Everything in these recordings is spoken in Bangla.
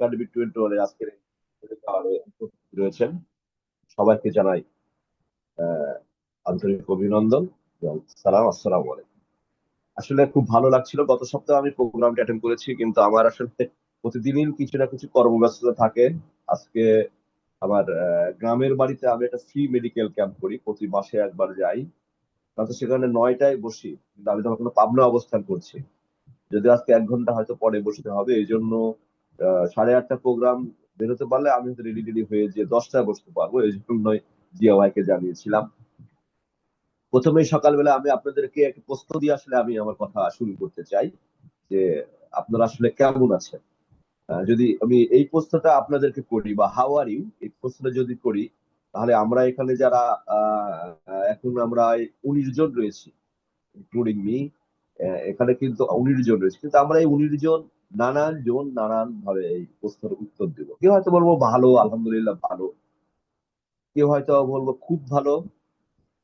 একাডেমি টোয়েন্টি ওয়ানে আজকের রয়েছেন। সবাইকে জানাই আন্তরিক অভিনন্দন এবং সালাম, আসসালাম আলাইকুম। আসলে খুব ভালো লাগছিল, গত সপ্তাহে আমি প্রোগ্রামটা অ্যাটেন্ড করেছি, কিন্তু আমার আসলে প্রতিদিনই কিছু না কিছু কর্মব্যস্ততা থাকে। আজকে আমার গ্রামের বাড়িতে আমি একটা ফ্রি মেডিকেল ক্যাম্প করি, প্রতি মাসে একবার যাই। তাতে সেখানে নয়টায় বসি, কিন্তু আমি তখন কোনো পাবনা অবস্থান করছি। যদি আজকে এক ঘণ্টা হয়তো পরে বসতে হবে, এই জন্য সাড়ে আটটা প্রোগ্রাম বেরোতে পারলে আমি হয়তো রেডি রেডি হয়ে যে দশটায় বসতে পারব, এই জন্যই জিয়া ভাইকে জানিয়েছিলাম। প্রথমেই সকালবেলা আমি আপনাদেরকে একটা প্রশ্ন দিয়ে আসলে আমি আমার কথা শুরু করতে চাই, যে আপনারা আসলে কেমন আছেন? যদি আমি এই প্রশ্নটা আপনাদেরকে করি বা হাউ আর ইউ এই প্রশ্নটা যদি করি, তাহলে আমরা এখানে যারা এখন আমরা উনিশ জন রয়েছি ইনক্লুডিং মি এখানে কিন্তু উনিশ জন রয়েছে, কিন্তু আমরা এই উনিশ জন নানান জন নানান ভাবে এই প্রশ্নের উত্তর দিব। কেউ হয়তো বলব ভালো, আলহামদুলিল্লাহ ভালো। কেউ হয়তো বলব খুব ভালো।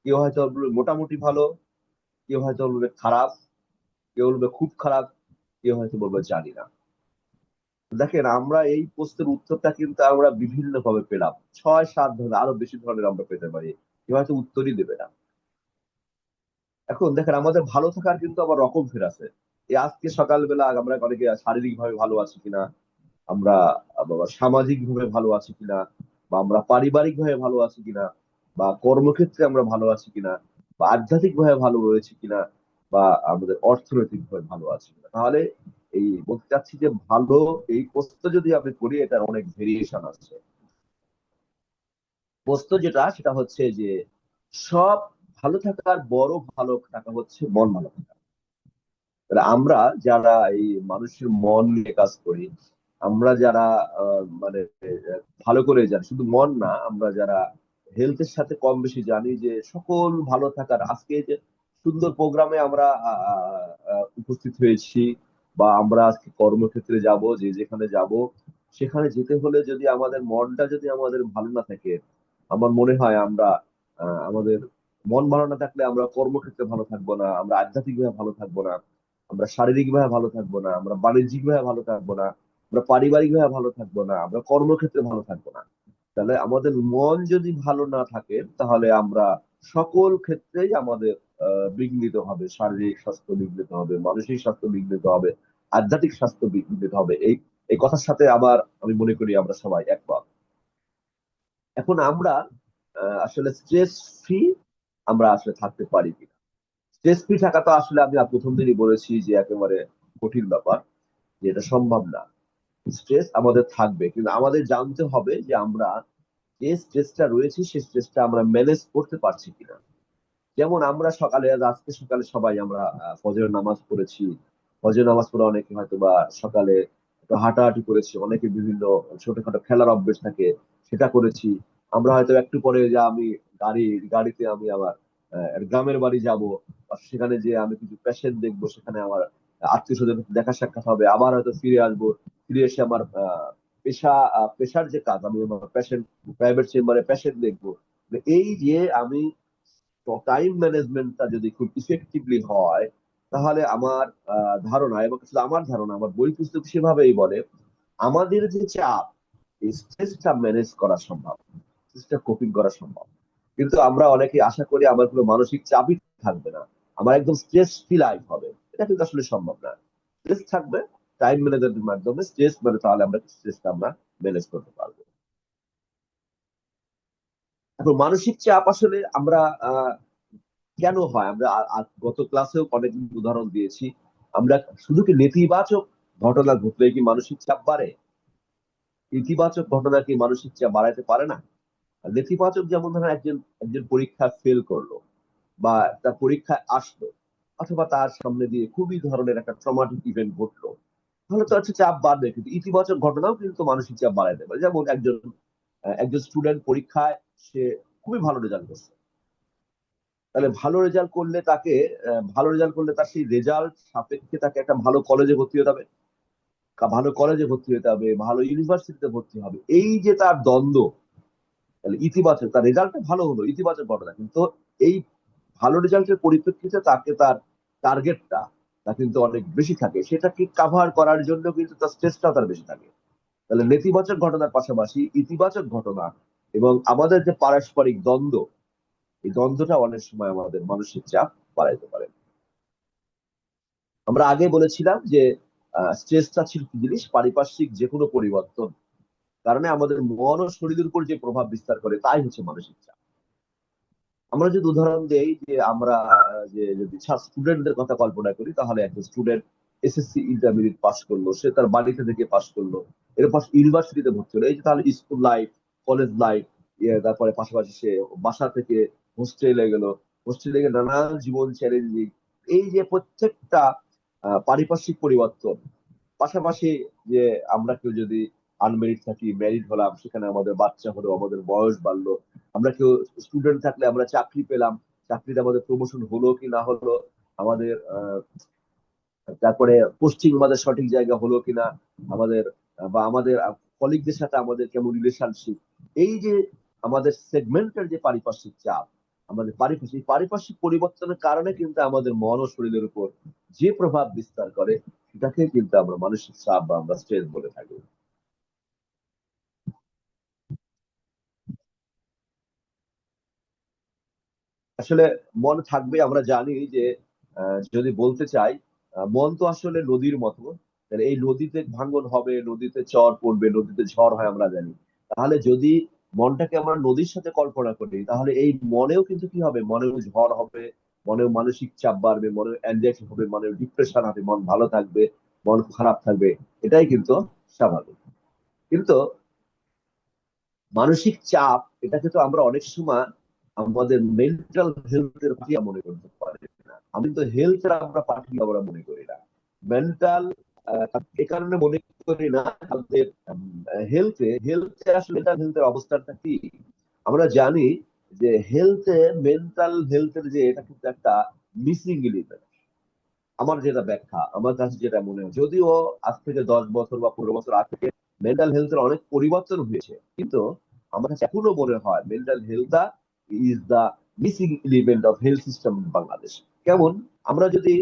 কেউ হয়তো বলবে মোটামুটি ভালো। কেউ হয়তো বলবে খারাপ। কেউ বলবে খুব খারাপ। কেউ হয়তো বলবে জানি না। দেখেন, আমরা এই প্রশ্নের উত্তরটা কিন্তু আমরা বিভিন্ন ভাবে পেলাম। ছয়, সাত ধরনের, আরও বেশি ধরনের আমরা পেতে পারি। কেউ হয়তো উত্তরই দেবে না। এখন দেখেন, আমাদের ভালো থাকার কিন্তু আবার রকম ফের আছে। আজকে সকালবেলা আমরা অনেকে শারীরিক ভাবে ভালো আছি কিনা? আমরা সামাজিক ভাবে ভালো আছি কিনা? বা আমরা পারিবারিক ভাবে ভালো আছি কিনা? বা কর্মক্ষেত্রে আমরা ভালো আছি কিনা? বা আধ্যাত্মিক ভাবে ভালো রয়েছে কিনা? বা আমাদের অর্থনৈতিক ভাবে ভালো আছি কিনা? তাহলে এই বলতে চাচ্ছি যে ভালো এই প্রশ্ন যদি আপনি করি, এটার অনেক ভেরিয়েশন আছে। প্রশ্ন যেটা, সেটা হচ্ছে যে সব ভালো থাকার বড় ভালো থাকা হচ্ছে মন ভালো থাকা। আমরা যারা এই মানুষের মন নিয়ে কাজ করি, আমরা যারা মানে ভালো করে জানি, শুধু মন না, আমরা যারা হেলথের সাথে কম বেশি জানি যে সকল ভালো থাকার, আজকে যে সুন্দর প্রোগ্রামে আমরা উপস্থিত হয়েছি বা আমরা আজকে কর্মক্ষেত্রে যাব, যে যেখানে যাব, সেখানে যেতে হলে যদি আমাদের মনটা যদি আমাদের ভালো না থাকে, আমার মনে হয় আমরা আমাদের মন ভালো না থাকলে আমরা কর্মক্ষেত্রে ভালো থাকব না, আমরা আধ্যাত্মিকভাবে ভালো থাকব না। আমরা শারীরিকভাবে ভালো থাকব না, আমরা বাণিজ্যিকভাবে ভালো থাকব না, আমরা পারিবারিকভাবে ভালো থাকব না, আমরা কর্মক্ষেত্রে ভালো থাকব না। তাহলে আমাদের মন যদি ভালো না থাকে, তাহলে আমরা সকল ক্ষেত্রেই আমাদের বিঘ্নিত হবে, শারীরিক স্বাস্থ্য বিঘ্নিত হবে, মানসিক স্বাস্থ্য বিঘ্নিত হবে, আধ্যাত্মিক স্বাস্থ্য বিঘ্নিত হবে। এই এই কথার সাথে আবার আমি মনে করি আমরা সবাই একমত। এখন আমরা আসলে স্ট্রেস ফ্রি আমরা আসলে থাকতে পারি স্ট্রেস ফ্রি থাকা তো আসলে আমি প্রথম দিনই বলেছি যে একেবারে কঠিন ব্যাপার, যে এটা সম্ভব না। স্ট্রেস আমাদের থাকবে, কিন্তু আমাদের জানতে হবে যে আমরা যে স্ট্রেসটা রয়েছে, সেই স্ট্রেসটা আমরা ম্যানেজ করতে পারছি কিনা। যেমন আমরা সকালে আজকে সকালে সবাই আমরা ফজরের নামাজ পড়েছি। ফজরের নামাজ পড়ে অনেকে হয়তো বা সকালে একটু হাঁটাহাঁটি করেছি, অনেকে বিভিন্ন ছোটখাটো খেলার অভ্যেস থাকে, সেটা করেছি। আমরা হয়তো একটু পরে যা আমি গাড়ি, গাড়িতে আমি আমার গ্রামের বাড়ি যাব সেখানে যে আমি কিছু পেশেন্ট দেখব, সেখানে আমার আত্মীয় স্বজন দেখা সাক্ষাৎ হবে, আবার হয়তো ফিরে আসব, ফিরে এসে আমার পেশা পেশার যে কাজ, আমি আমার পেশেন্ট প্রাইভেট চেম্বারে পেশেন্ট দেখব। এই যে আমি টাইম ম্যানেজমেন্টটা যদি খুব ইফেক্টিভলি হয়, তাহলে আমার ধারণা এবং আমার ধারণা, আমার বই পুস্তক সেভাবেই বলে, আমাদের যে চাপ, এই স্ট্রেসটা ম্যানেজ করা সম্ভব স্ট্রেসটা কোপিং করা সম্ভব। কিন্তু আমরা অনেকে আশা করি আমার কোনো মানসিক চাপই থাকবে না। আমার একদম স্ট্রেস ফ্রি লাইফ হবে। এটা কিন্তু আসলে সম্ভব না। স্ট্রেস থাকবে টাইম ম্যানেজমেন্টের মাধ্যমে স্ট্রেস মানে তাহলে আমরা স্ট্রেসটা আমরা ম্যানেজ করতে পারব। এখন মানসিক চাপ আসলে আমরা কেন হয়? আমরা গত ক্লাসেও অনেক উদাহরণ দিয়েছি। আমরা শুধু কি নেতিবাচক ঘটনা ঘটলে কি মানসিক চাপ বাড়ে? ইতিবাচক ঘটনা কি মানসিক চাপ বাড়াইতে পারে না? নেতিবাচক যেমন ধরেন একজন একজন পরীক্ষা ফেল করল বা তার পরীক্ষায় আসলো অথবা তার সামনে দিয়ে খুবই ধরনের একটা ট্রমাটিক ইভেন্ট ঘটলো, তাহলে তো হচ্ছে চাপ বাড়বে। কিন্তু ইতিবাচক ঘটনাও কিন্তু মানসিক চাপ বাড়াইতে পারে যেমন একজন একজন স্টুডেন্ট পরীক্ষায় সে খুবই ভালো রেজাল্ট করছে। তাহলে ভালো রেজাল্ট করলে তাকে, ভালো রেজাল্ট করলে তার সেই রেজাল্ট সাপেক্ষে তাকে একটা ভালো কলেজে ভর্তি হতে হবে। ভালো কলেজে ভর্তি হতে হবে, ভালো ইউনিভার্সিটিতে ভর্তি হবে। এই যে তার দ্বন্দ্ব তাহলে ইতিবাচক, তার রেজাল্টটা ভালো হলো, ইতিবাচক ঘটনা। কিন্তু এই ভালো রেজাল্টের পরিপ্রেক্ষিতে তাকে তার টার্গেটটা তা কিন্তু অনেক বেশি থাকে। সেটাকে কাভার করার জন্য কিন্তু তার স্ট্রেসটাও তার বেশি থাকে। তাহলে নেতিবাচক ঘটনার পাশাপাশি ইতিবাচক ঘটনা এবং আমাদের যে পারস্পরিক দ্বন্দ্ব, এই দ্বন্দ্বটা অনেক সময় আমাদের মানসিক চাপ বাড়াইতে পারে। আমরা আগে বলেছিলাম যে স্ট্রেসটা ছিল কি জিনিস? পারিপার্শ্বিক যে কোনো পরিবর্তন। কারণে আমাদের মন ও শরীরের উপর যে প্রভাব বিস্তার করে, তাই হচ্ছে মানসিক চাপ। আমরা যদি উদাহরণ দেই যে আমরা, যে যদি স্টুডেন্টদের কথা কল্পনা করি, তাহলে একটা স্টুডেন্ট এসএসসি ইন্টারমিডিয়েট পাস করল, সে তার বাড়িতে থেকে পাস করল এরপর ইউনিভার্সিটিতে ভর্তি হলো, এই যে তাহলে স্কুল লাইফ কলেজ লাইফ তারপরে পাশাপাশি সে বাসা থেকে হোস্টেলে গেল হোস্টেলে গিয়ে নানান জীবন চ্যালেঞ্জিং এই যে প্রত্যেকটা পারিপার্শ্বিক পরিবর্তন, পাশাপাশি যে আমরা কেউ যদি আনমেরিড থাকি ম্যারিড হলাম, সেখানে আমাদের বাচ্চা হলো, আমাদের বয়স বাড়লো। আমরা কেউ স্টুডেন্ট থাকলে আমরা চাকরি পেলাম, চাকরিতে আমাদের প্রমোশন হলো কি না হলো, আমাদের তারপরে পোস্টিং আমাদের সঠিক জায়গা হলো কিনা আমাদের, বা আমাদের কলিগদের সাথে আমাদের কেমন রিলেশনশিপ এই যে আমাদের সেগমেন্টের যে পারিপার্শ্বিক চাপ, আমাদের পারিপার্শ্বিক পারিপার্শ্বিক পরিবর্তনের কারণে কিন্তু আমাদের মন ও শরীরের উপর যে প্রভাব বিস্তার করে সেটাকে কিন্তু আমরা মানসিক চাপ বা আমরা স্ট্রেস বলে থাকি। আসলে মন থাকবে, আমরা জানি যে যদি বলতে চাই মন তো আসলে নদীর মতো। এই নদীতে ভাঙ্গন হবে, নদীতে চর পড়বে, নদীতে ঝড় হয় আমরা জানি। তাহলে যদি মনটাকে আমরা নদীর সাথে কল্পনা করি, তাহলে এই মনেও কিন্তু কি হবে? মনেও ঝড় হবে, মনেও মানসিক চাপ বাড়বে মনে অ্যাংজাইটি হবে মনে ডিপ্রেশন হবে, মন ভালো থাকবে, মন খারাপ থাকবে। এটাই কিন্তু স্বাভাবিক। কিন্তু মানসিক চাপ, এটাকে তো আমরা অনেক সময় আমাদের মেন্টাল হেলথের পাঠিয়ে মনে করতে পারি না। আমি তো হেলথের আমরা পাঠিয়ে আমরা মনে করি না। মেন্টাল এ কারণে মনে করি না আমাদের হেলথে হেলথে আসলে মেন্টাল হেলথের অবস্থাটা কি? আমরা জানি যে হেলথে মেন্টাল হেলথের যে এটা কিন্তু একটা মিসিং এলিমেন্ট আমার যেটা ব্যাখ্যা, আমার কাছে যেটা মনে হয়, যদিও আজ থেকে দশ বছর বা পনেরো বছর আগ থেকে মেন্টাল হেলথের অনেক পরিবর্তন হয়েছে, কিন্তু আমার কাছে এখনও মনে হয় mental হেলথটা is the missing element of health system Bangladesh কেমন? আমরা যদি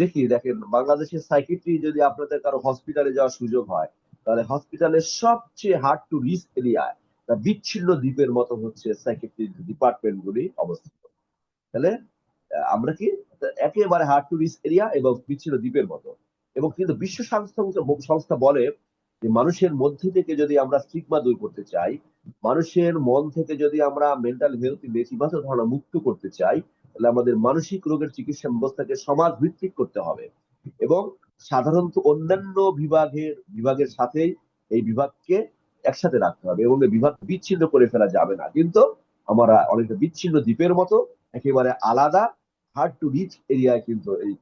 দেখি, দেখেন, বাংলাদেশের সাইকেট্রি যদি আপনাদের কারও হসপিটালে যাওয়ার সুযোগ হয়, তাহলে হসপিটালের সবচেয়ে হার্ড টু রিচ এরিয়ায় বিচ্ছিন্ন দ্বীপের মতো হচ্ছে সাইকেট্রি ডিপার্টমেন্ট গুলি অবস্থিত। তাহলে আমরা কি, একেবারে হার্ড টু রিচ এরিয়া এবং বিচ্ছিন্ন দ্বীপের মতো। এবং কিন্তু বিশ্ব স্বাস্থ্য সংস্থা বলে যে মানুষের মধ্যে থেকে যদি আমরা স্টিগমা দূর করতে চাই, মানুষের মন থেকে যদি আমরা মেন্টাল হেলথ নেতিবাচক ধারণা মুক্ত করতে চাই, তাহলে আমাদের মানসিক রোগের চিকিৎসা ব্যবস্থাকে সমাজ ভিত্তিক করতে হবে। এবং সাধারণত অন্যান্য বিভাগের বিভাগের সাথেই এই বিভাগকে একসাথে রাখতে হবে এবং বিভাগ বিচ্ছিন্ন করে ফেলা যাবে না। কিন্তু আমরা অনেকটা বিচ্ছিন্ন দ্বীপের মতো, একেবারে আলাদা হার্ড টু রিচ এরিয়ায় কিন্তু এই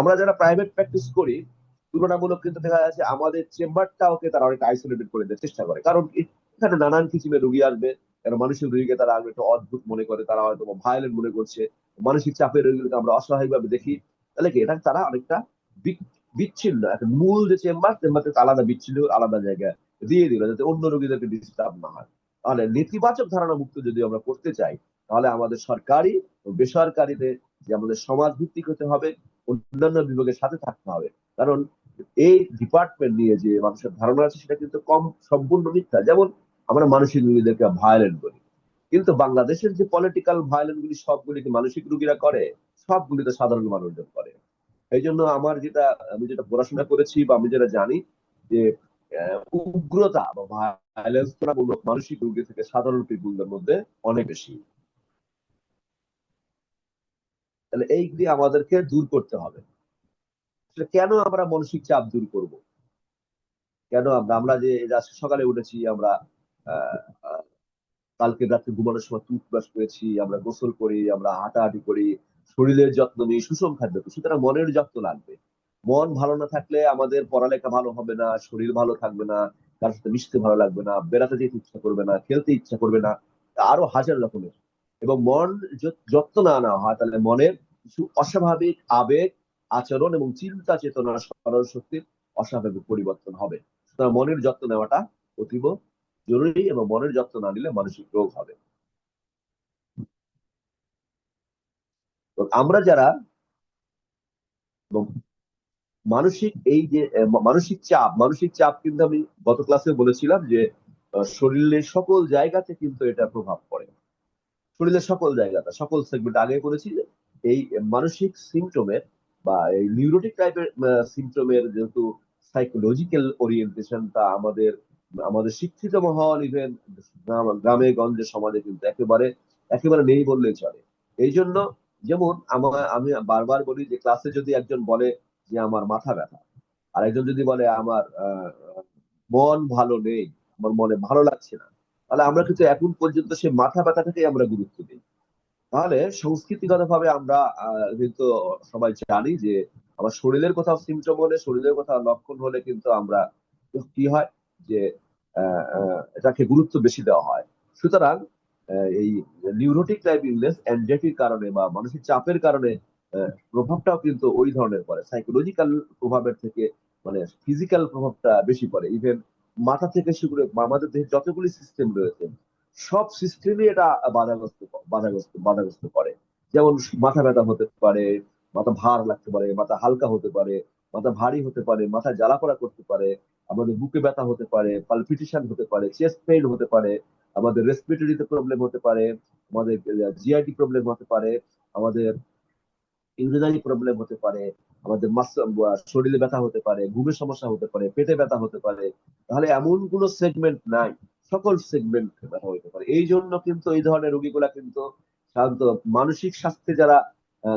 আমরা যারা প্রাইভেট প্র্যাকটিস করি তুলনামূলক কিন্তু দেখা যাচ্ছে আমাদের চেম্বারটাওকে তারা অনেক আইসোলেটেড করে দেওয়ার চেষ্টা করে। কারণ এখানে নানান কিসিমের রুগী আসবে, কারণ মানুষের রোগীকে তারা আসবে একটু অদ্ভুত মনে করে, তারা হয়তো ভায়োলেন্ট মনে করছে, মানসিক চাপের রোগীকে আমরা অসহায় ভাবে দেখি। তাহলে কি এটা তারা অনেকটা বিচ্ছিন্ন, একটা মূল যে চেম্বার চেম্বারকে আলাদা বিচ্ছিন্ন, আলাদা জায়গায় দিয়ে দিল যাতে অন্য রোগীদেরকে ডিস্টার্ব না হয়। তাহলে নেতিবাচক ধারণা মুক্ত যদি আমরা করতে চাই, তাহলে আমাদের সরকারি ও বেসরকারিতে যে আমাদের সমাজ ভিত্তিক হতে হবে, অন্যান্য বিভাগের সাথে থাকতে হবে। কারণ এই ডিপার্টমেন্ট নিয়ে যে মানুষের ধারণা আছে, সেটা কিন্তু কম সম্পূর্ণ মিথ্যা। যেমন আমরা মানসিক রোগীদেরকে ভায়োলেন্ট বলি। কিন্তু বাংলাদেশের যে পলিটিক্যাল ভায়োলেন্ট গুলি, সবগুলি কি মানসিক রোগীরা করে? সবগুলি তো সাধারণ মানুষজন করে। এই জন্য আমার যেটা, আমি যেটা পড়াশোনা করেছি বা আমি যেটা জানি যে উগ্রতা বা ভায়োলেন্স মানসিক রোগী থেকে সাধারণ পিপুলদের মধ্যে অনেক বেশি। তাহলে এইগুলি আমাদেরকে দূর করতে হবে। কেন আমরা মানসিক চাপ দূর করব? কেন আমরা আমরা যে সকালে উঠেছি, আমরা কালকে রাত্রে ঘুমানোর সময় টুথব্রাশ করেছি, আমরা গোসল করি, আমরা হাঁটাহাঁটি করি, শরীরের যত্ন নিই, সুষম খাদ্য সুতরাং মনের যত্ন লাগবে। মন ভালো না থাকলে আমাদের পড়ালেখা ভালো হবে না, শরীর ভালো থাকবে না, কারোর সাথে মিশতে ভালো লাগবে না, বেড়াতে যেতে ইচ্ছা করবে না, খেলতে ইচ্ছা করবে না, আরও হাজার রকমের। এবং মন যত্ন না নেওয়া হয়, তাহলে মনের কিছু অস্বাভাবিক আবেগ আচরণ এবং চিন্তা চেতনা স্মরণ শক্তির অস্বাভাবিক পরিবর্তন হবে। সুতরাং মনের যত্ন নেওয়াটা অতীব জরুরি এবং মনের যত্ন না নিলে মানসিক রোগ হবে। আমরা যারা মানসিক এই যে মানসিক চাপ মানসিক চাপ কিন্তু আমি গত ক্লাসে বলেছিলাম যে শরীরের সকল জায়গাতে কিন্তু এটা প্রভাব পড়ে। শরীরের সকল জায়গাতে, সকল সেগমেন্ট আগে যে, এই মানসিক সিমটমের বা এই নিউরোটিক টাইপের সিমটমের যেহেতু সাইকোলজিক্যাল ওরিয়েন্টেশনটা আমাদের আমাদের শিক্ষিত মহল ইভেন গ্রামে গঞ্জে সমাজে কিন্তু একেবারে একেবারে নেই বললেই চলে। এই জন্য যেমন আমার, আমি বারবার বলি যে ক্লাসে যদি একজন বলে যে আমার মাথা ব্যথা, আর একজন যদি বলে আমার মন ভালো নেই, আমার মনে ভালো লাগছে না, তাহলে আমরা কিন্তু এখন পর্যন্ত সে মাথা ব্যথাটাকেই আমরা গুরুত্ব দিই। তাহলে সংস্কৃতিগত ভাবে আমরা কিন্তু সবাই জানি যে আমার শরীরের কোথাও সিমটম হলে, শরীরের কোথাও লক্ষণ হলে কিন্তু আমরা কি হয় যে এটাকে গুরুত্ব বেশি দেওয়া হয়। সুতরাং এই নিউরোটিক টাইপ ইলনেস অ্যাংজাইটির কারণে বা মানসিক চাপের কারণে প্রভাবটাও কিন্তু ওই ধরনের পড়ে। সাইকোলজিক্যাল প্রভাবের থেকে মানে ফিজিক্যাল প্রভাবটা বেশি পড়ে। ইভেন মাথা থেকে শুরু করে, আমাদের দেহে যতগুলি সিস্টেম রয়েছে সব সিস্টেমই এটা বাধাগ্রস্ত বাধাগ্রস্ত বাধাগ্রস্ত করে যেমন মাথা ব্যথা হতে পারে মাথা ভার লাগতে পারে মাথা হালকা হতে পারে মাথা ভারী হতে পারে মাথা জ্বালা পোড়া করতে পারে আমাদের বুকে ব্যথা হতে পারে পালপিটেশন হতে পারে চেস্ট পেইন হতে পারে আমাদের রেসপিরেটরিতে প্রবলেম হতে পারে আমাদের জিআইটি প্রবলেম হতে পারে আমাদের ইউরিনারি প্রবলেম হতে পারে আমাদের শরীরে ব্যথা হতে পারে ঘুমের সমস্যা হতে পারে পেটে ব্যথা হতে পারে তাহলে এমন কোনো সেগমেন্ট নাই সকল সেগমেন্ট ব্যথা হতে পারে। এই জন্য কিন্তু এই ধরনের রোগীগুলা কিন্তু সাধারণত মানসিক স্বাস্থ্যে যারা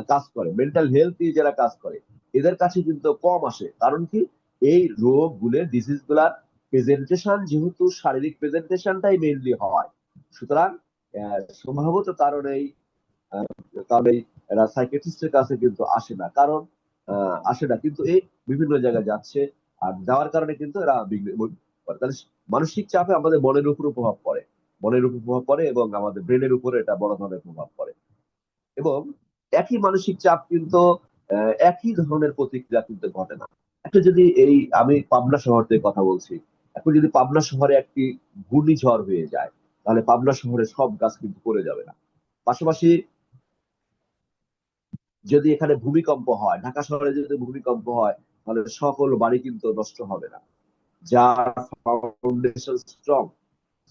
কাজ করে মেন্টাল হেলথ নিয়ে যারা কাজ করে এদের কাছে কিন্তু কম আসে। কারণ কি? এই রোগ গুলের ডিজিজগুলার প্রেজেন্টেশন যেহেতু শারীরিক প্রেজেন্টেশনটাই মেইনলি হয়। সুতরাং সম্ভবত কারণেই আহ, কারণেই এরা সাইকেট্রিস্টের কাছে কিন্তু আসে না। কারণ আসে না। কিন্তু এই বিভিন্ন জায়গায় যাচ্ছে। আর যাওয়ার কারণে কিন্তু এরা বিঘ্ন তাহলে মানসিক চাপে আমাদের মনের উপর প্রভাব পড়ে। মনের উপর প্রভাব পড়ে এবং আমাদের ব্রেনের উপরে এটা বড় ধরনের প্রভাব পড়ে। এবং একই মানসিক চাপ কিন্তু একই ধরনের প্রতিক্রিয়া কিন্তু ঘটে না। একটা যদি এই, আমি পাবনা শহর থেকে কথা বলছি, এখন যদি পাবনা শহরে একটি ঘূর্ণিঝড় হয়ে যায়, তাহলে পাবনা শহরে সব গাছ কিন্তু পড়ে যাবে না। পাশাপাশি যদি এখানে ভূমিকম্প হয়, ঢাকা শহরে যদি ভূমিকম্প হয়, তাহলে সকল বাড়ি কিন্তু নষ্ট হবে না। যার ফাউন্ডেশন স্ট্রং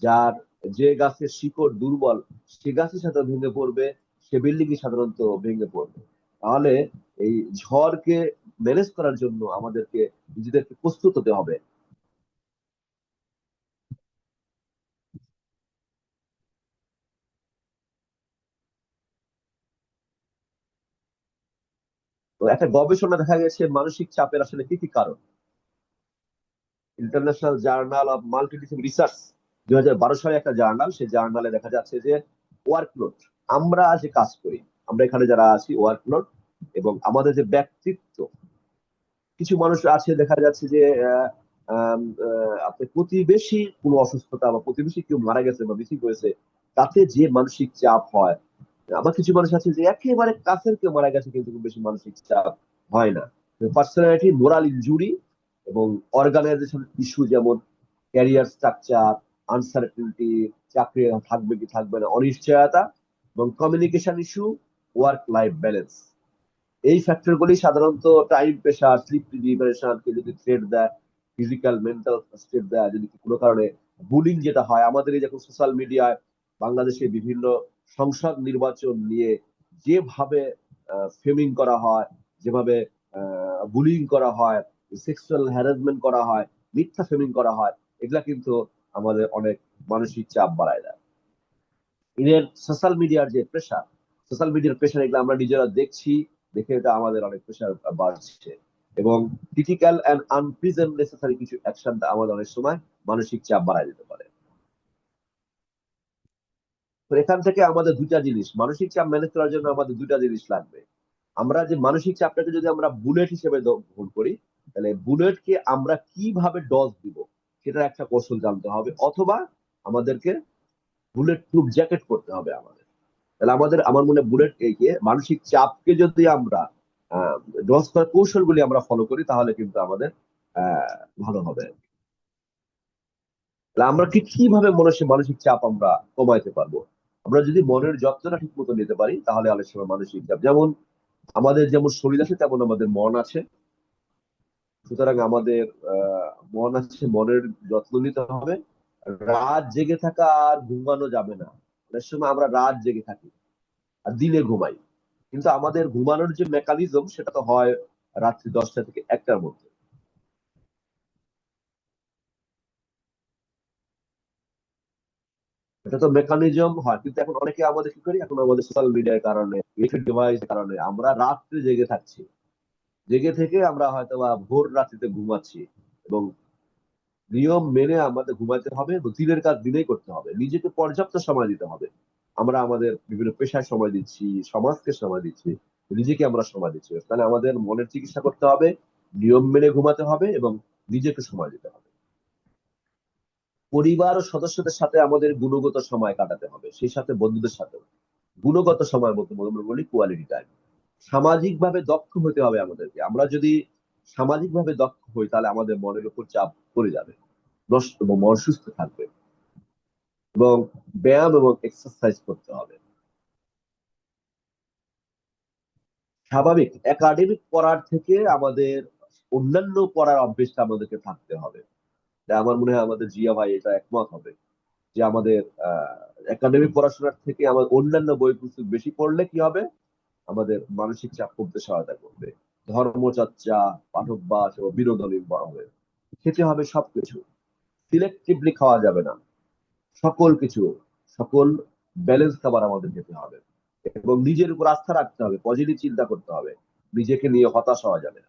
যার যে গাছের শিকড় দুর্বল, সে গাছের সাথে ভেঙে পড়বে, সে বিল্ডিং সাধারণত ভেঙে পড়বে। তাহলে এই ঝড়কে ম্যানেজ করার জন্য আমাদেরকে, নিজেদেরকে প্রস্তুত হতে হবে। একটা গবেষণা দেখা গেছে মানসিক চাপের আসলে কি কি কারণ? International journal of multidisciplinary research দুই হাজার বারো সালে একটা জার্নাল, সেই জার্নালে দেখা যাচ্ছে যে ওয়ার্কলোড, আমরা যে কাজ করি। আমরা এখানে যারা আছি, ওয়ার্কলোড এবং আমাদের যে ব্যক্তিত্ব, কিছু মানুষ আছে, দেখা যাচ্ছে যে আপনার প্রতিবেশী কোনো অসুস্থতা বা প্রতিবেশী কেউ মারা গেছে বা বেশি হয়েছে, তাতে যে মানসিক চাপ হয় আবার কিছু মানুষ আছে যে একেবারে কাছের কেউ মারা গেছে কিন্তু খুব বেশি মানসিক চাপ হয় না। পার্সোনালিটি মোরাল ইনজুরি এবং অর্গানাইজেশন ইস্যু যেমন ক্যারিয়ার স্ট্রাকচার আনসার্টেনিটি চাকরি থাকবে কি থাকবে না, অনিশ্চয়তা এবং communication issue work life balance এই ফ্যাক্টরগুলি সাধারণত টাইম প্রেশার স্লিপ ডিপ্রেশন কে যদি থ্রেট দেয় ফিজিক্যাল মেন্টাল স্টেট দেয়, যদি কোনো কারণে বুলিং যেটা হয়, আমাদের এই যখন সোশ্যাল মিডিয়ায় বাংলাদেশে বিভিন্ন সংসদ নির্বাচন নিয়ে যেভাবে ফেমিং করা হয়, যেভাবে বুলিং করা হয় সেক্সুয়াল হ্যারাসমেন্ট করা হয়, মিথ্যা ফেমিং করা হয়, এগুলা কিন্তু আমাদের অনেক মানসিক চাপ বাড়ায় দেয়। এদের সোশ্যাল মিডিয়ার যে প্রেশার সোশ্যাল মিডিয়ার প্রেশার এগুলো আমরা নিজেরা দেখছি, দেখে এটা আমাদের অনেক প্রেশার বাড়ছে। এবং ক্রিটিক্যাল অ্যান্ড আনপ্রিজেন্ট নেসেসারি কিছু অ্যাকশনটা আমাদের অনেক সময় মানসিক চাপ বাড়ায় দিতে পারে। এখান থেকে আমাদের দুইটা জিনিস, মানসিক চাপ ম্যানেজ করার জন্য আমাদের দুইটা জিনিস লাগবে। আমরা যে মানসিক চাপটাকে যদি আমরা বুলেট হিসেবে গ্রহণ করি তাহলে বুলেটকে আমরা কীভাবে ডজ দিব? সেটার একটা কৌশল জানতে হবে। অথবা আমাদেরকে বুলেট প্রুফ জ্যাকেট করতে হবে আমাদের। তাহলে আমাদের, আমার মনে বুলেট এগিয়ে মানসিক চাপকে যদি আমরা ডজ করার কৌশলগুলি আমরা ফলো করি, তাহলে কিন্তু আমাদের ভালো হবে। তাহলে আমরা কি কীভাবে মানুষের মানসিক চাপ আমরা কমাইতে পারব? আমরা যদি মনের যত্নটা ঠিক মতো নিতে পারি, তাহলে অনেক সময় মানসিক চাপ। যেমন আমাদের যেমন শরীর আছে, তেমন আমাদের মন আছে। সুতরাং আমাদের মন আছে, মনের যত্ন নিতে হবে। রাত জেগে থাকা আর ঘুমানো যাবে না। অনেক সময় আমরা রাত জেগে থাকি আর দিনে ঘুমাই। কিন্তু আমাদের ঘুমানোর যে মেকানিজম সেটা তো হয় রাত্রি দশটা থেকে একটার মধ্যে। এটা তো মেকানিজম হয়। কিন্তু এখন অনেকে আমাদের কি করি? এখন আমাদের সোশ্যাল মিডিয়ার কারণে ডিভাইস কারণে আমরা রাত্রে জেগে থাকছি। জেগে থেকে আমরা হয়তো বা ভোর রাত্রিতে ঘুমাচ্ছি এবং নিয়ম মেনে আমাদের ঘুমাতে হবে দিনের কাজ দিনেই করতে হবে। নিজেকে পর্যাপ্ত সময় দিতে হবে। আমরা আমাদের বিভিন্ন পেশায় সময় দিচ্ছি, সমাজকে সময় দিচ্ছি, নিজেকে আমরা সময় দিচ্ছি। তাহলে আমাদের মনের চিকিৎসা করতে হবে, নিয়ম মেনে ঘুমাতে হবে এবং নিজেকে সময় দিতে হবে। পরিবার ও সদস্যদের সাথে আমাদের গুণগত সময় কাটাতে হবে, সেই সাথে বন্ধুদের সাথে গুণগত সময় বলতে বলি কোয়ালিটি টাইম সামাজিক ভাবে দক্ষ হতে হবে আমাদেরকে। আমরা যদি সামাজিক ভাবে দক্ষ হই, তাহলে আমাদের মনের উপর চাপ পড়ে যাবে। এবং মন সুস্থ থাকবে। এবং ব্যায়াম এবং এক্সারসাইজ করতে হবে। স্বাভাবিক একাডেমিক পড়ার থেকে আমাদের অন্যান্য পড়ার অভ্যেসটা আমাদেরকে থাকতে হবে। আমার মনে হয় আমাদের জিয়া ভাই এটা একমত হবে। যে আমাদের, আহ একাডেমিক পড়াশোনার থেকে আমার অন্যান্য বই পুস্তক বেশি পড়লে কি হবে? আমাদের মানসিক চাপ কমতে সহায়তা করবে। ধর্মচর্চা পাঠভ্যাস এবং বিনোদনী হবে। খেতে হবে সবকিছু। সিলেক্টিভলি খাওয়া যাবে না। সকল কিছু, সকল ব্যালেন্স খাবার আমাদের খেতে হবে। এবং নিজের উপর আস্থা রাখতে হবে পজিটিভ চিন্তা করতে হবে। নিজেকে নিয়ে হতাশ হওয়া যাবে না।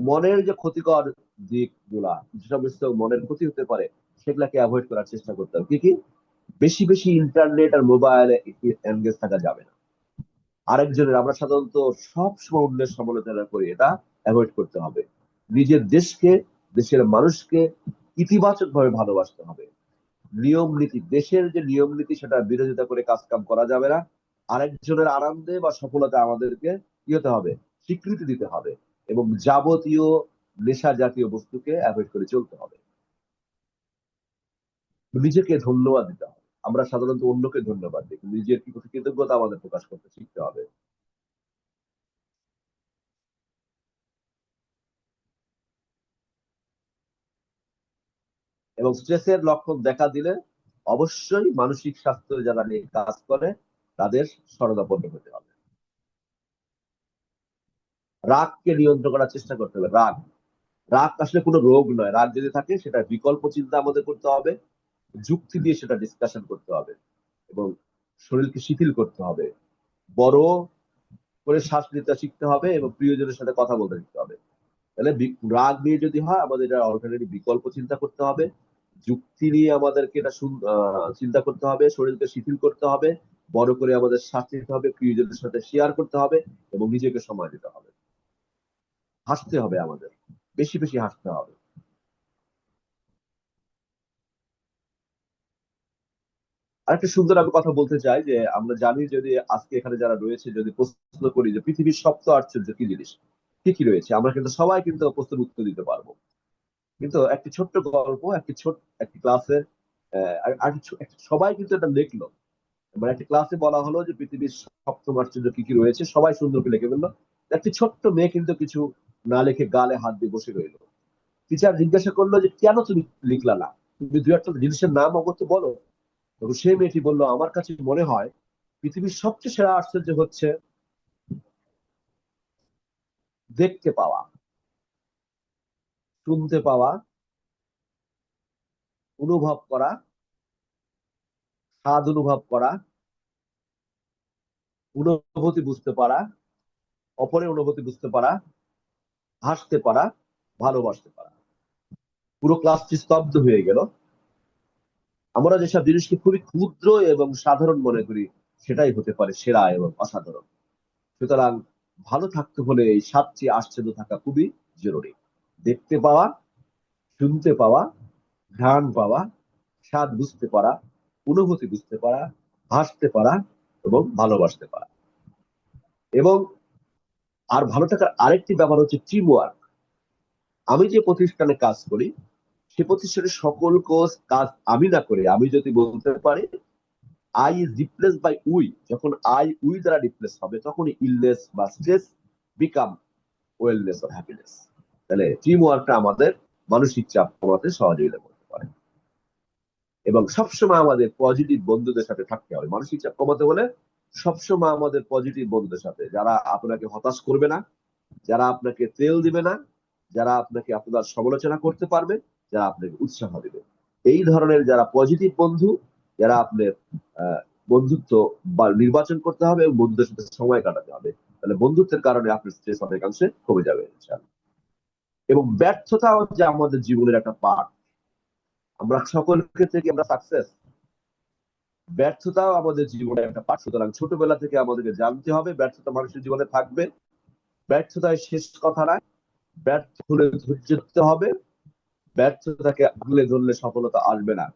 মনের যে ক্ষতিকর দিকগুলা যে সমস্ত মনের ক্ষতি হতে পারে, সেগুলাকে অ্যাভয়েড করার চেষ্টা করতে হবে। কি কি? বেশি বেশি ইন্টারনেট আর মোবাইলে এনগেজ থাকা যাবে না। আরেকজনের, আমরা সাধারণত সব সময় অন্যের সমালোচনা করি, এটা অ্যাভয়েড করতে হবে। নিজের দেশকে, দেশের মানুষকে ইতিবাচক ভাবে ভালোবাসতে হবে। নিয়ম নীতি, দেশের যে নিয়ম নীতি, সেটা বিরোধিতা করে কাজ কাম করা যাবে না। আরেকজনের আনন্দে বা সফলতা আমাদেরকে কি হতে হবে, স্বীকৃতি দিতে হবে এবং যাবতীয় নেশা জাতীয় বস্তুকে অ্যাভয়েড করে চলতে হবে। নিজেকে ধন্যবাদ দিতে হবে। আমরা সাধারণত অন্যকে ধন্যবাদ দিই নিজের কি কৃতজ্ঞতা আমাদের প্রকাশ করতে শিখতে হবে? এবং স্ট্রেসের লক্ষণ দেখা দিলে অবশ্যই মানসিক স্বাস্থ্য যারা নিয়ে কাজ করে, তাদের সরদাপন্ন হতে হবে। রাগকে নিয়ন্ত্রণ করার চেষ্টা করতে হবে, রাগ। রাগ আসলে কোনো রোগ নয়, রাগ যদি থাকে সেটা বিকল্প চিন্তা আমাদের করতে হবে। যুক্তি দিয়ে সেটা ডিসকাশন করতে হবে এবং শরীরকে শিথিল করতে হবে। বড় করে শ্বাস নিতে শিখতে হবে এবং প্রিয়জনের সাথে কথা বলতে শিখতে হবে। তাহলে রাগ নিয়ে যদি হয়, আমাদের এটা অল্টারনেটিভ বিকল্প চিন্তা করতে হবে। যুক্তি নিয়ে আমাদেরকে এটা চিন্তা করতে হবে, শরীরকে শিথিল করতে হবে, বড় করে আমাদের শ্বাস নিতে হবে, প্রিয়জনের সাথে শেয়ার করতে হবে এবং নিজেকে সময় দিতে হবে। হাসতে হবে আমাদের, বেশি বেশি হাসতে হবে। আরেকটা সুন্দর আমি কথা বলতে চাই যে আমরা জানি যদি আজকে এখানে যারা রয়েছে, যদি প্রশ্ন করি যে পৃথিবীর সপ্ত আশ্চর্য কি জিনিস? কি কি রয়েছে? আমরা কিন্তু সবাই কিন্তু প্রশ্নের উত্তর দিতে পারব। কিন্তু একটি ছোট্ট গল্প, একটি ছোট, একটি ক্লাসে সবাই কিন্তু এটা লিখলো। মানে একটি ক্লাসে বলা হলো যে পৃথিবীর সপ্তম আশ্চর্য কি কি রয়েছে? সবাই সুন্দর করে লিখে ফেলল। একটি ছোট্ট মেয়ে কিন্তু কিছু না লিখে গালে হাত দিয়ে বসে রইল। টিচার জিজ্ঞাসা করল যে কেন তুমি লিখলা না? তুমি দু একটা জিনিসের নাম অগত্য বলো। সেই মেয়েটি বলল, আমার কাছে মনে হয় পৃথিবীর সবচেয়ে সেরা আশ্চর্য হচ্ছে দেখতে পাওয়া, শুনতে পাওয়া, অনুভব করা, স্বাদ অনুভব করা, অনুভূতি বুঝতে পারা, অপরের অনুভূতি বুঝতে পারা, হাসতে পারা, ভালোবাসতে পারা। পুরো ক্লাসটি স্তব্ধ হয়ে গেল। আমরা যেসব জিনিসকে খুবই ক্ষুদ্র এবং সাধারণ মনে করি, সেটাই হতে পারে সেরা এবং অসাধারণ। সুতরাং ভালো থাকতে হলে এই সাতটি আশ্চর্য থাকা খুবই জরুরি। দেখতে পাওয়া, শুনতে পাওয়া, ঘ্রাণ পাওয়া, স্বাদ বুঝতে পারা, অনুভূতি বুঝতে পারা, হাসতে পারা এবং ভালোবাসতে পারা। এবং আর ভালো থাকার আরেকটি ব্যাপার হচ্ছে টিম ওয়ার্ক আমি যে প্রতিষ্ঠানে কাজ করি সে প্রতিষ্ঠানের সকল কোর্স কাজ আমি না করে, আমি যদি বলতে পারি I is replace by we যখন আই উই দ্বারা রিপ্লেস হবে তখন ইলনেস বা স্ট্রেস বিকাম ওয়েলনেস ও হ্যাপিনেস তাহলে টিম ওয়ার্কটা আমাদের মানসিক চাপ কমাতে সহযোগিতা করতে পারে। এবং সবসময় আমাদের পজিটিভ বন্ধুদের সাথে থাকতে হবে। মানসিক চাপ কমাতে হলে সবসময় আমাদের পজিটিভ বন্ধুদের সাথে। যারা আপনাকে হতাশ করবে না, যারা আপনাকে তেল দিবে না, যারা আপনাকে আপনার সমালোচনা করতে পারবে যারা আপনাকে উৎসাহ দিবে। এই ধরনের যারা পজিটিভ বন্ধু, যারা আপনার বন্ধুত্ব বা নির্বাচন করতে হবে এবং বন্ধুদের সাথে সময় কাটাতে হবে, তাহলে বন্ধুত্বের কারণে আপনার স্ট্রেস অনেকাংশে কমে যাবে এবং ব্যর্থতাও যে আমাদের জীবনের একটা পার্ট আমরা সকল ক্ষেত্রে কি আমরা সাকসেস ব্যর্থতাও আমাদের জীবনে একটা পার্ট সুতরাং ছোটবেলা থেকে আমাদেরকে জানতে হবে, ব্যর্থতা মানুষের জীবনে থাকবে। ব্যর্থতায় শেষ কথা নয়। ব্যর্থ হলে ধৈর্য হবে। ব্যর্থতাকে আগলে ধরলে সফলতা আসবে না।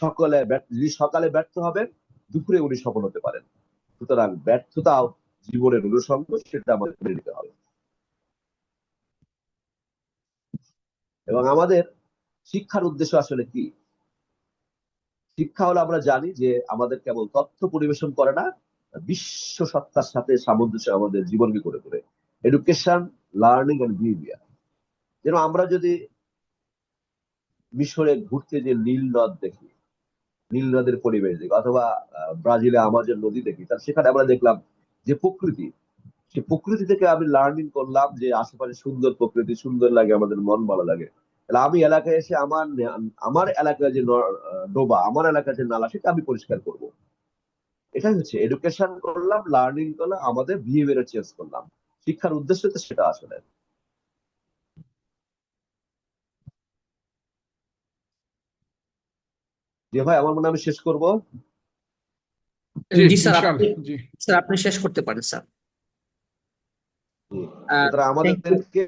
সকালে যিনি সকালে ব্যর্থ হবে দুপুরে উনি সফল হতে পারেন। সুতরাং ব্যর্থতাও জীবনের অনুষঙ্গ সেটা আমাদের মেনে নিতে হবে। এবং আমাদের শিক্ষার উদ্দেশ্য আসলে কি? শিক্ষা হলো আমরা জানি যে আমাদের কেবল তথ্য পরিবেশন করে না, বিশ্ব সত্তার সাথে সামঞ্জস্য আমাদের জীবনকে করে তোলে। এডুকেশন লার্নিং এন্ড বিহেভিয়ার যেন আমরা যদি মিশরে ঘুরতে যে নীল নদ দেখি, নীল নদের পরিবেশ দেখি, অথবা ব্রাজিলে আমাজন নদী দেখি তাহলে সেখানে আমরা দেখলাম যে প্রকৃতি, সে প্রকৃতি থেকে আমি লার্নিং করলাম যে আশেপাশে সুন্দর প্রকৃতি, সুন্দর লাগে, আমাদের মন ভালো লাগে। তাহলে আমি এলাকায় এসে আমার আমার এলাকায় যে ডোবা, আমার এলাকায় যে নালা, সেটা আমি পরিষ্কার করব। এটাই হচ্ছে এডুকেশন করলাম লার্নিং করলাম, আমাদের বিহেভিয়ার চেঞ্জ করলাম। শিক্ষার উদ্দেশ্য তো সেটা আসলে। যে ভাই আমার মনে হয় আমি শেষ করব। জি জি স্যার আপনি ইনশাআল্লাহ জি। স্যার আপনি শেষ করতে পারেন স্যার। আমাদেরকে